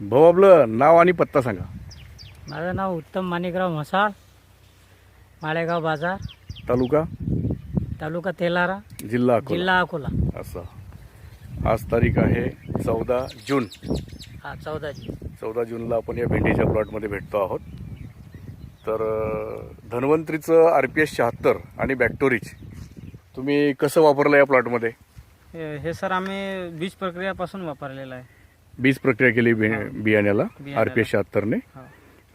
भाऊ आपलं नाव आणि पत्ता सांगा. माझं नाव उत्तम माणिकराव म्हसाळ माळेगाव बाजार तालुका? तालुका तेलारा जिल्हा अकोला. जिल्हा अकोला. असं. आज तारीख आहे चौदा जून. हा चौदाची चौदा जूनला आपण या भेंडीच्या प्लॉटमध्ये भेटतो आहोत. तर अं, धन्वंतरीचं आर पी एस शहात्तर आणि बॅक्टोरीज तुम्ही कसं वापरलं या प्लॉटमध्ये? हे हे सर आम्ही बीज प्रक्रियापासून वापरलेलं आहे. बीज प्रक्रिया केली बि बियाण्याला. आर पी एस शहात्तरने. हा.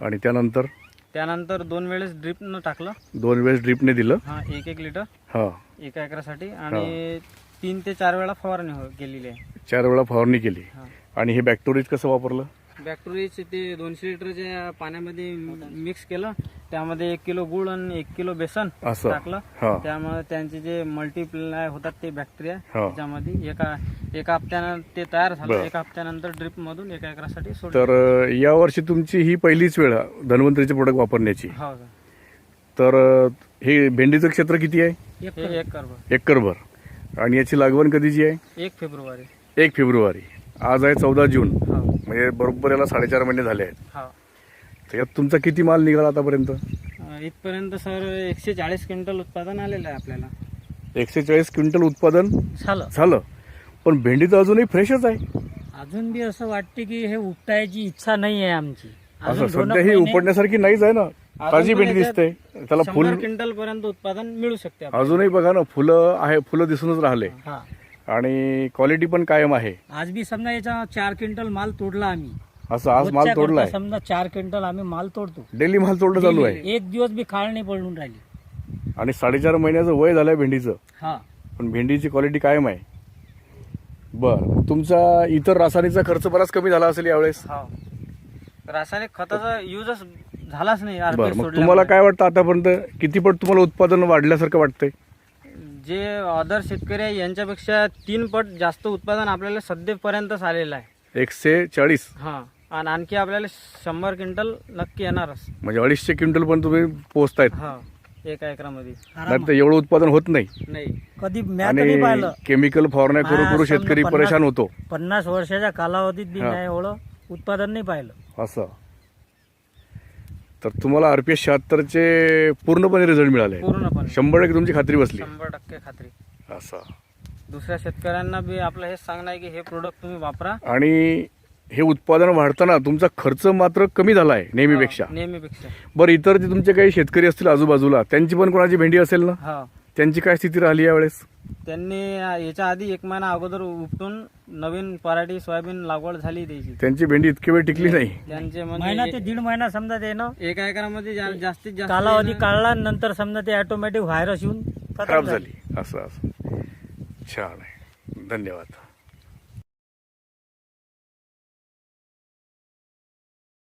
आणि त्यानंतर? त्यानंतर दोन वेळेस ड्रिपनं टाकलं. दोन वेळेस ड्रिपने दिलं. हा एक एक लिटर. हां. एका एकरासाठी. आणि तीन ते चार वेळा फवारणी हो केलेली आहे. चार वेळा फवारणी केली. हा. आणि हे बॅक्टोरीज कसं वापरलं? बॅक्टेरियाचे ते दोनशे लिटरच्या पाण्यामध्ये मिक्स केलं त्यामध्ये एक किलो गुळ आणि एक किलो बेसन असं. टाकलं. हां. त्यामुळे त्यांचे जे मल्टीप्लाय होतात ते बॅक्टेरिया हा. त्याच्यामध्ये एका एका हप्त्यानं ते तयार झालं. बरं. एका हप्त्यानंतर ड्रिप मधून एका एकरासाठी सोडलं. तर अं, यावर्षी तुमची ही पहिलीच वेळ धन्वंतरीचे प्रोडक्ट वापरण्याची. हो सर. तर अं, हे भेंडीचं क्षेत्र किती आहे? हे एक करबो एकरभर आणि याची लागवड कधीची आहे? एक फेब्रुवारी. एक फेब्रुवारी. आज आहे चौदा जून. हो. म्हणजे बरोबर याला साडेचार महिने झाले आहेत. हो. तर यात तुमचा किती माल निघाला आतापर्यंत? अं, इथपर्यंत सर एकशे चाळीस क्विंटल उत्पादन आलेलं आहे आपल्याला. एकशे चाळीस क्विंटल उत्पादन झालं. झालं. पण भेंडी तर अजूनही फ्रेशच आहे. अजून बी असं वाटते की हे उपटायची इच्छा नाही आहे आमची. असं अजून दोन सध्या ही महिने- उपटण्यासारखी नाहीच आहे ना. ताजी पण भेंडी याच्यात दिसते. त्याला फुल शंभर क्विंटल पर्यंत उत्पादन मिळू शकते आपल्याला. अजूनही बघा ना फुलं आहे फुलं दिसूनच राहिले. हा. आणि क्वालिटी पण कायम आहे. आज बी समजा याचा चार क्विंटल माल तोडला आम्ही. असं आज माल रोजच्या तोडलाय. करता समजा चार क्विंटल आम्ही माल तोडतो. डेली माल तोडणं चालू आहे. एक दिवस बी खाळ नाही पडून राहिली. आणि साडेचार महिन्याचं वय झालंय भेंडीचं. हा. पण भेंडीची क्वालिटी कायम आहे. बर तुमचा इतर रासायनिकचा खर्च बराच कमी झाला असेल यावेळेस. हो. रासायनिक खताचा युजच झालाच नाही बर मग. तुम्हाला काय वाटतं आतापर्यंत? किती पट तुम्हाला उत्पादन वाढल्यासारखं वाटतंय? जे अदर शेतकरी आहे यांच्यापेक्षा तीन पट जास्त उत्पादन आपल्याला सध्यापर्यंतच आलेलं आहे. एकशे चाळीस. हा. आणि आणखी आपल्याला शंभर क्विंटल नक्की येणारच. म्हणजे अडीचशे क्विंटल पण तुम्ही पोहोचतायत. हा. एका एकरामध्ये. नाही तर एवढं उत्पादन होत नाही. नाही. कधी आणि पाहिलं. केमिकल फवारण्या करू करू शेतकरी पन्नास- परेशान होतो. पन्नास वर्षाच्या कालावधीत बी. नाही एवढं उत्पादन नाही पाहिलं. असं. तर तुम्हाला आरपीएस शहात्तरचे पूर्णपणे रिझल्ट मिळाले. पूर्णपणे. शंभर टक्के तुमची खात्री बसली. शंभर टक्के खात्री. असं. दुसऱ्या शेतकऱ्यांना बी आपलं हेच सांगणं आहे की हे प्रोडक्ट तुम्ही वापरा. आणि हे उत्पादन वाढताना तुमचा खर्च मात्र कमी झाला आहे नेहमीपेक्षा नेहमीपेक्षा. बरं इतर जे तुमचे काही शेतकरी असतील आजूबाजूला त्यांची पण कोणाची भेंडी असेल ना? हा. त्यांची काय स्थिती राहिली यावेळेस? त्यांनी याच्या आधी एक महिना अगोदर उपटून नवीन पराठी सोयाबीन लागवड झाली त्याची. त्यांची भेंडी इतकी वेळ टिकली नाही. त्यांचे महिना ते म्हणजे दीड महिना समजा ते ना एका एकरामध्ये जा- जास्तीत जास्त कालावधी काढला नंतर समजा ते ऑटोमॅटिक व्हायरस येऊन खतम खराब झाली. असं असं. छान आहे. धन्यवाद.